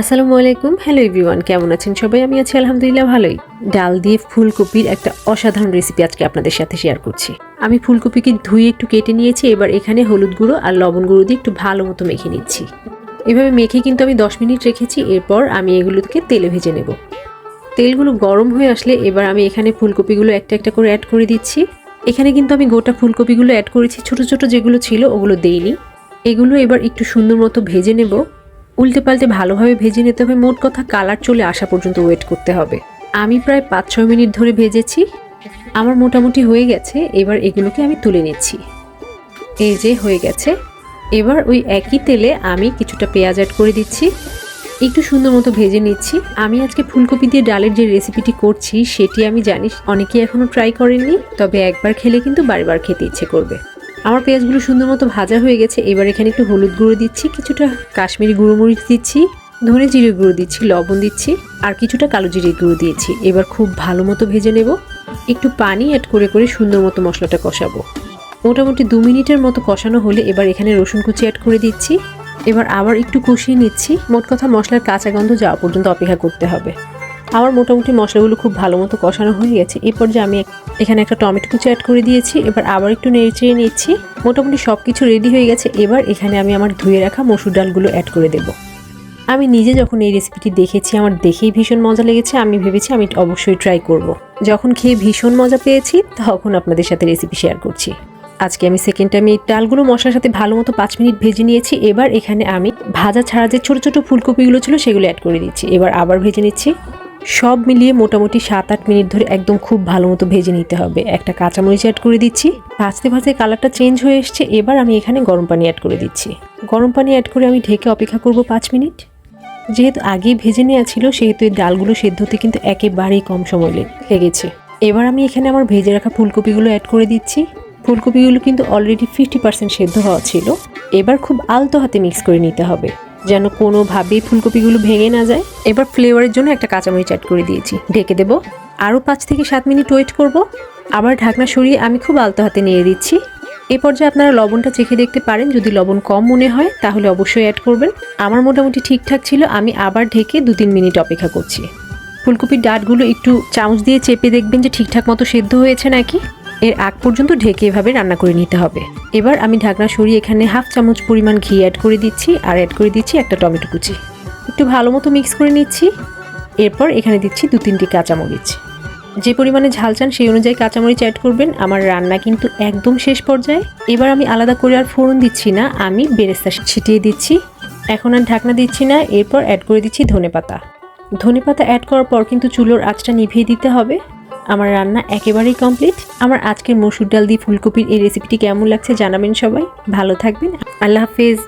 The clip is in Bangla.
আসসালামু আলাইকুম। হ্যালো এভরিওয়ান কেমন আছেন সবাই? আমি আছি আলহামদুলিল্লাহ ভালোই। ডাল দিয়ে ফুলকপির একটা অসাধারণ রেসিপি আজকে আপনাদের সাথে শেয়ার করছি। আমি ফুলকপিকে ধুয়ে একটু কেটে নিয়েছি, এবার এখানে হলুদ গুঁড়ো আর লবণ গুঁড়ো দিয়ে একটু ভালো মতো মেখে নিচ্ছি। এভাবে মেখে কিন্তু আমি দশ মিনিট রেখেছি, এরপর আমি এগুলোকে তেলে ভেজে নেব। তেলগুলো গরম হয়ে আসলে এবার আমি এখানে ফুলকপিগুলো একটা একটা করে অ্যাড করে দিচ্ছি। এখানে কিন্তু আমি গোটা ফুলকপিগুলো অ্যাড করেছি, ছোট ছোট যেগুলো ছিল ওগুলো দেইনি। এগুলো এবার একটু সুন্দর মতো ভেজে নেব। উল্টে পাল্টে ভালোভাবে ভেজে নিতে হবে। মোট কথা কালার চলে আসা পর্যন্ত ওয়েট করতে হবে। আমি প্রায় পাঁচ ছয় মিনিট ধরে ভেজেছি। আমার মোটামুটি হয়ে গেছে। এবার এগুলোকে আমি তুলে নিচ্ছি। এই যে হয়ে গেছে। এবার ওই একই তেলে আমি কিছুটা পেঁয়াজ অ্যাড করে দিচ্ছি। একটু সুন্দর মতো ভেজে নিচ্ছি। আমি আজকে ফুলকপি দিয়ে ডালের যে রেসিপিটি করছি, সেটি আমি জানি, অনেকেই এখনও ট্রাই করেননি। তবে একবার খেলে কিন্তু বারবার খেতে ইচ্ছে করবে। আমার পেঁয়াজগুলো সুন্দর মতো ভাজা হয়ে গেছে। এবার এখানে একটু হলুদ গুঁড়ো দিচ্ছি, কিছুটা কাশ্মীরি গুঁড়ো মরিচ দিচ্ছি, ধনে জিরে গুঁড়ো দিচ্ছি, লবণ দিচ্ছি, আর কিছুটা কালো জিরে গুঁড়ো দিয়েছি। এবার খুব ভালো মতো ভেজে নেব। একটু পানি অ্যাড করে করে সুন্দর মতো মশলাটা কষাবো। মোটামুটি দু মিনিটের মতো কষানো হলে এবার এখানে রসুন কুচি অ্যাড করে দিচ্ছি। এবার আবার একটু কষিয়ে নিচ্ছি। মোট কথা মশলার কাঁচা গন্ধ যাওয়া পর্যন্ত অপেক্ষা করতে হবে। আমার মোটামুটি মশলাগুলো খুব ভালো মতো কষানো হয়ে গেছে। এরপর যে আমি এখানে একটা টমেটো কুচি অ্যাড করে দিয়েছি। এবার আবার একটু নেড়ে নিচ্ছি। মোটামুটি সব কিছু রেডি হয়ে গেছে। এবার এখানে আমি আমার ধুয়ে রাখা মসুর ডালগুলো অ্যাড করে দেবো। আমি নিজে যখন এই রেসিপিটি দেখেছি, আমার দেখেই ভীষণ মজা লেগেছে। আমি ভেবেছি আমি অবশ্যই ট্রাই করব। যখন খেয়ে ভীষণ মজা পেয়েছি, তখন আপনাদের সাথে রেসিপি শেয়ার করছি। আজকে আমি সেকেন্ড টাইম এই ডালগুলো মশলার সাথে ভালো মতো পাঁচ মিনিট ভেজে নিয়েছি। এবার এখানে আমি ভাজা ছাড়া যে ছোটো ছোটো ফুলকপিগুলো ছিল, সেগুলো অ্যাড করে দিচ্ছি। এবার আবার ভেজে নিচ্ছি। সব মিলিয়ে মোটামুটি সাত আট মিনিট ধরে একদম খুব ভালো মতো ভেজে নিতে হবে। একটা কাঁচামরিচ অ্যাড করে দিচ্ছি। ভাজতে ভাজতে কালারটা চেঞ্জ হয়ে এসছে। এবার আমি এখানে গরম পানি অ্যাড করে দিচ্ছি। গরম পানি অ্যাড করে আমি ঢেকে অপেক্ষা করব পাঁচ মিনিট। যেহেতু আগেই ভেজে নেওয়া ছিল, সেহেতু এই ডালগুলো সেদ্ধ হতে কিন্তু একেবারেই কম সময় লেগেছে। এবার আমি এখানে আমার ভেজে রাখা ফুলকপিগুলো অ্যাড করে দিচ্ছি। ফুলকপিগুলো কিন্তু অলরেডি ফিফটি পার্সেন্ট সেদ্ধ হওয়া ছিল। এবার খুব আলতো হাতে মিক্স করে নিতে হবে। যেন কোনোভাবেই ফুলকপিগুলো ভেঙে না যায়। এবার ফ্লেভারের জন্য একটা কাঁচামরিচ অ্যাড করে দিয়েছি। ঢেকে দেবো। আরও পাঁচ থেকে সাত মিনিট ওয়েট করব। আবার ঢাকনা সরিয়ে আমি খুব আলতো হাতে নিয়ে দিচ্ছি। এ পর্যায়ে আপনারা লবণটা চেখে দেখতে পারেন। যদি লবণ কম মনে হয়, তাহলে অবশ্যই অ্যাড করবেন। আমার মোটামুটি ঠিকঠাক ছিল। আমি আবার ঢেকে দু তিন মিনিট অপেক্ষা করছি। ফুলকপির ডাঁটগুলো একটু চামচ দিয়ে চেপে দেখবেন যে ঠিকঠাক মতো সেদ্ধ হয়েছে নাকি। এর আগ পর্যন্ত ঢেকে এভাবে রান্না করে নিতে হবে। এবার আমি ঢাকনা সরিয়ে এখানে হাফ চামচ পরিমাণ ঘি অ্যাড করে দিচ্ছি আর অ্যাড করে দিচ্ছি একটা টমেটো কুচি। একটু ভালো মতো মিক্স করে নিচ্ছি। এরপর এখানে দিচ্ছি দু তিনটি কাঁচামরিচ। যে পরিমাণে ঝাল চান সেই অনুযায়ী কাঁচামরিচ অ্যাড করবেন। আমার রান্না কিন্তু একদম শেষ পর্যায়ে। এবার আমি আলাদা করে আর ফোড়ন দিচ্ছি না, আমি বেরেস্তা ছিটিয়ে দিচ্ছি। এখন আর ঢাকনা দিচ্ছি না, এরপর অ্যাড করে দিচ্ছি ধনেপাতা। ধনেপাতা অ্যাড করার পর কিন্তু চুলোর আঁচটা নিভিয়ে দিতে হবে। আমার রান্না একেবারেই কমপ্লিট আমার আজকের মসুর ডাল দিয়ে ফুলকপির এই রেসিপিটি কেমন লাগছে জানাবেন সবাই। ভালো থাকবেন। আল্লাহ হাফেজ।